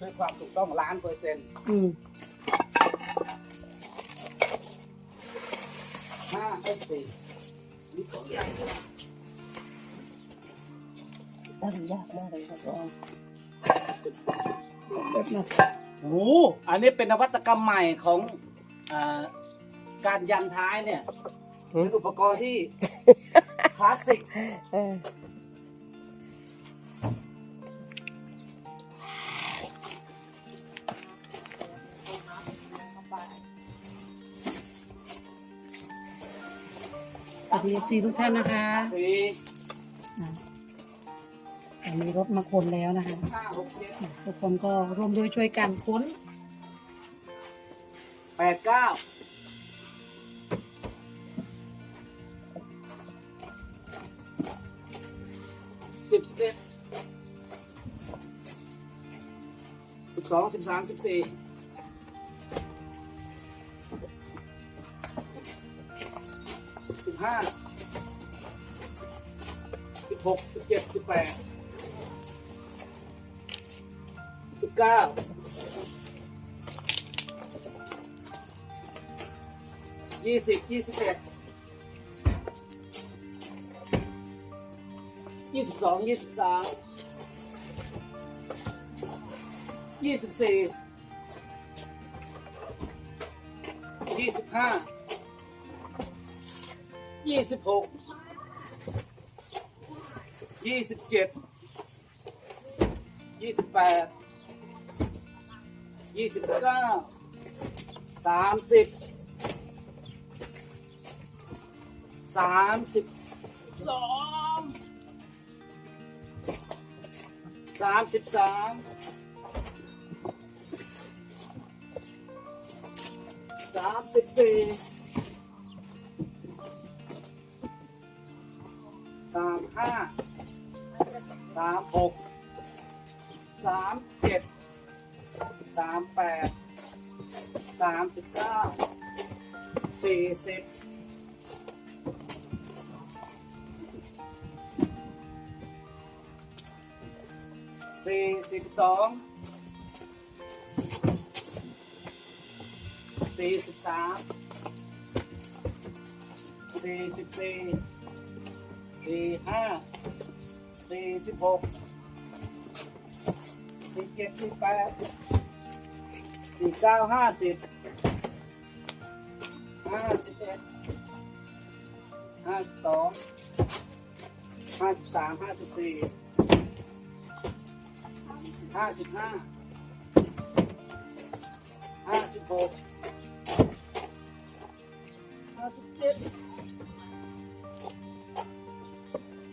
ด้วยความถูกต้องล้านเปอร์เซ็นต์อืมห้าไอ้สี่นี่สองอย่างตั้งยากมากเลยครับพ่อแบบนั้นโอ้โหอันนี้เป็นนวัตกรรมใหม่ของอาการยันท้ายเนี่ยเป็นอุปกรณ์ที่ คลาสสิก เออ สวัสดีซีทุกท่านนะคะสี่อะอันนี้รถมาคนแล้วนะคะอะทุกคนก็ร่วมด้วยช่วยกันค้นแปดเก้าสิบสิบเอ็ดสิบสองสิบสามสิบสี่ ห้าสิบหกสิบเจ็ดสิบแปดสิบเก้ายี่สิบยี่สิบเอ็ดยี่สิบสองยี่สิบสามยี่สิบสี่ยี่สิบห้า ยี่สิบหกยี่สิบเจ็ดยี่สิบแปดยี่สิบเก้าสามสิบสามสิบสองสามสิบสามสามสิบสี่ ห้าสามหกสามเจ็ดสามแปดสามสิบเก้าสี่สิบสี่สิบสองสี่สิบสามสี่สิบสี่ สี่ห้าสี่สิบหกสี่เจ็ดสี่แปดสี่เก้าห้าสิบห้าสิบเอ็ดห้าสิบสองห้าสิบสามห้าสิบสี่ห้าสิบห้าห้าสิบหกห้าสิบเจ็ด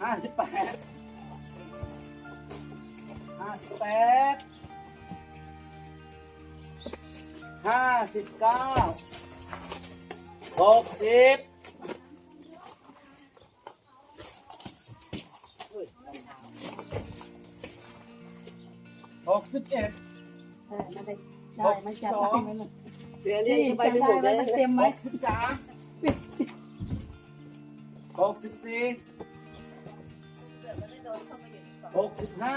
ห้าสิบแปดห้าสิบแปดห้าสิบเก้าหกสิบหกสิบเอ็ดได้ไม่ได้ได้ไม่จัดได้ไหมล่ะเสียเรียนี่กไปจัดไม่หมได้ไหมมันเต็มไหมหกสิบสามหกสิบสี่ หกสิบห้า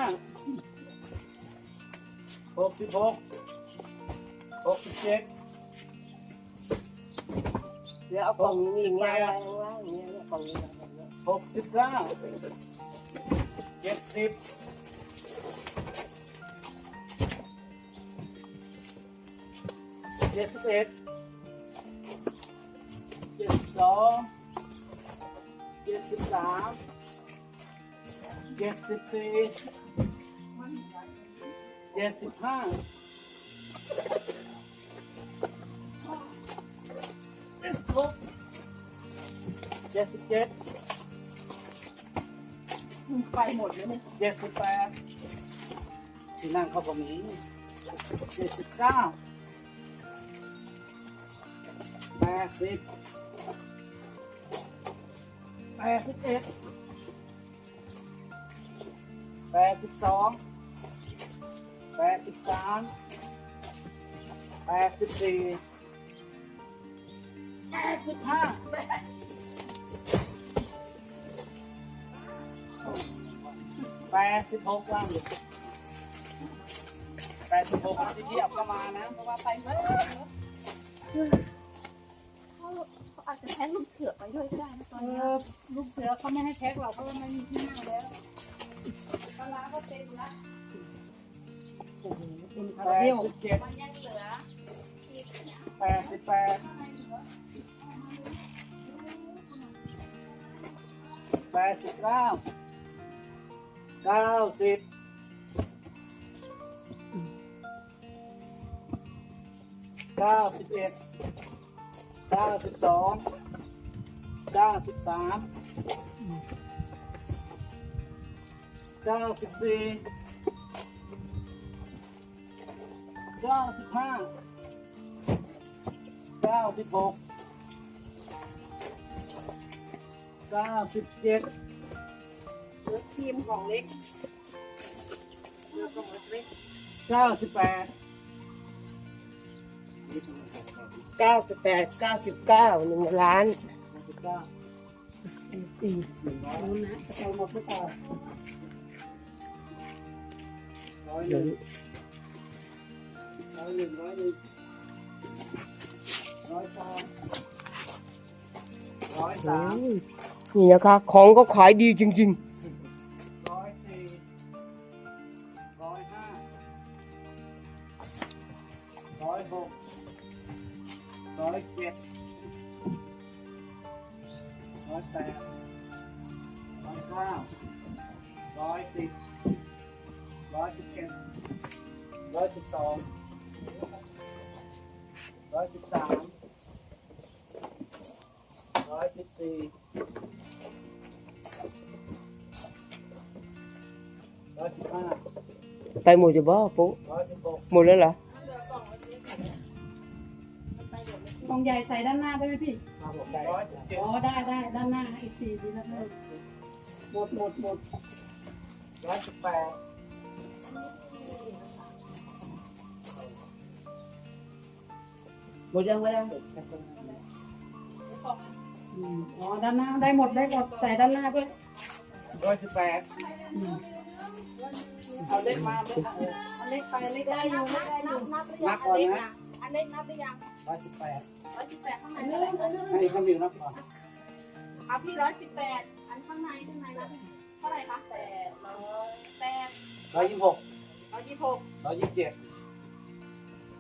หกสิบหกหกสิบเจ็ดเดี๋ยวเอากล่องนี้อย่างเงี้ยวางวางอย่างเงี้ยเนี่ยกล่องนี้วางอย่างเงี้ยหกสิบเก้าเจ็ดสิบเจ็ดสิบเอ็ดเจ็ดสิบสองเจ็ดสิบสาม เจ็ดสิบสี่เจ็ดสิบห้าเจ็ดสิบหกเจ็ดสิบเจ็ดไปหมดเลยเนี่ยเจ็ดสิบแปดที่นั่งเขาก็มีเจ็ดสิบเก้าแปดสิบแปดสิบเอ็ด แปดสิบสองแปดสิบสามแปดสิบสี่แปดสิบห้าแปดสิบหกว่างอยู่แปดสิบหกที่เทียบก็มานะเพราะว่าไปเมื่อเขาเขาอาจจะแพ้ลูกเสือไปด้วยก็ได้นะตอนเอนี้อลูกเสือเขาไม่ให้แพ็คหรอกเพราะว่าไม่มีที่นั่งแล้ว ปลาร้าก็เต็มละโอ้โหเป็นคาแปราดเบลสิบเจ็ดมันยังเหลืออีกเนี่ยแปดสิบแปดแปดสิบเก้าเก้าสิบเก้าสิบเอ็ดเก้าสิบสองเก้าสิบสาม เก้าสิบสี่เก้าสิบห้าเก้าสิบหกเก้าสิบเจ็ดเลือกทีมของเล็กเลือกของเล็กเก้าสิบแปดเก้าสิบแปดเก้าสิบเก้าหนึ่งล้านสิบเก้าสี่หนึ่งร้อยนู้นนะจะเอาหมดหรือเปล่า ร้อยหนึ่งร้อยหนึ่งร้อยหนึ่งร้อยสองร้อยสามนี่นะคะของก็ขายดีจริงร้อยสี่ร้อยห้าร้อยหกร้อยเจ็ดร้อยแปดร้อยเก้าร้อยสิบ ร้อยสิบเอ็ดร้อยสิบสองร้อยสิบสามร้อยสิบสี่ร้อยสิบห้าๆไปหมดจะบ่ปุ๊ร้อยสิบหกหมดแล้วเหรอกล่องใหญ่ใส่ด้านหน้าได้ไหมพี่ร้อยสิบเจ็ดอ๋อได้ได้ด้านหน้าอีกสี่ดีแล้วเพิ่มหมดหมดหมดร้อยสิบแปด หมดยังไม่ได้อืมอ๋อด้านหน้าได้หมดได้หมดใส่ด้านหน้าด้วยร้อยสิบแปดอืมเอาเล็กมาเล็กมาเอาเล็กไปเล็กได้อยู่เล็กได้อยู่นับหรือยังอันเล็กนะอันเล็กนับหรือยังร้อยสิบแปดร้อยสิบแปดข้างในเท่าไหร่อันนี้คำหนึ่งนับก่อนเอาพี่ร้อยสิบแปดอันข้างในข้างในนับเท่าไหร่คะแปดร้อยแปดร้อยยี่สิบหกร้อยยี่สิบหกร้อยยี่สิบเจ็ด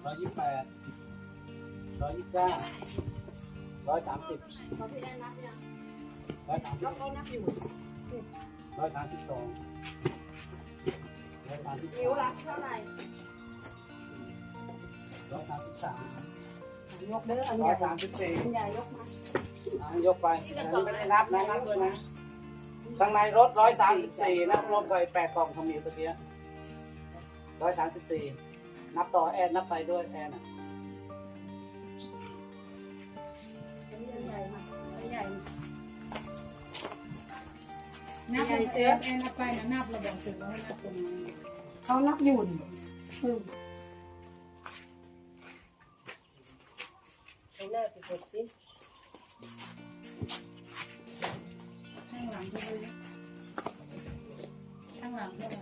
ร้อยยี่สิบแปดร้อยยี่สิบเก้าร้อยสามสิบของพี่แอนนับยังร้อยสามสิบเราเรานับอยู่ร้อยสามสิบสองร้อยสามสิบนิ้วละเท่าไหร่ร้อยสามสิบสามยกเด้ออันใหร้อญ่ยสามสิบสี่อันใหญ่ยกมาอะยกไปอันนี้ไม่ได้นับนะนับด้วยนะ ข้างในรถร้อยสามสิบสี่นะรวมกับไอ้แปดกล่องคำหนึ่งตะเกียร้อยสามสิบสี่นับต่อแอนนับไปด้วยแอนอะอันใหญ่มาอันใหญ่นับใหญ่เซฟแอนนับไปนะนับระบอกถึงแล้วให้นับตรงนี้เขานับอยู่นี่อืม ข้างหลังเท่าไหร่ข้างหลังเท่าไหร่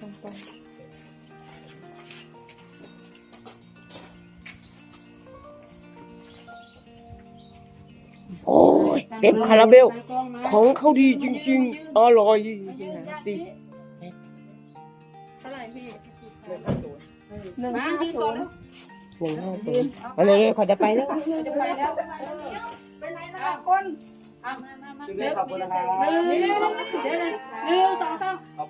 ตรงๆโอ้ยเต็มคาราเบล ของเขาดีจริง ๆ อร่อยดีเท่าไหร่พี่หนึ่งห้าศูนย์ หนึ่งห้าศูนย์เอาเลยเลยๆขอจะไปแล้วจะไปแล้วเป็นไรนะคนเอามามามาจุดนี้ขอบคุณนะครับหนึ่งเดี๋ยวเลยหนึ่งสองสามขอ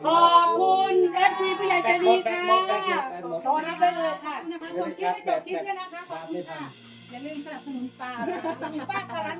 บคุณเอฟซีผู้ใหญ่ใจดีค่ะโทรนับได้เลยค่ะไม่ได้ชาร์จแบตแบตชาร์จไม่ทันอย่าลืมสนับสนุนป้าป้าพลัง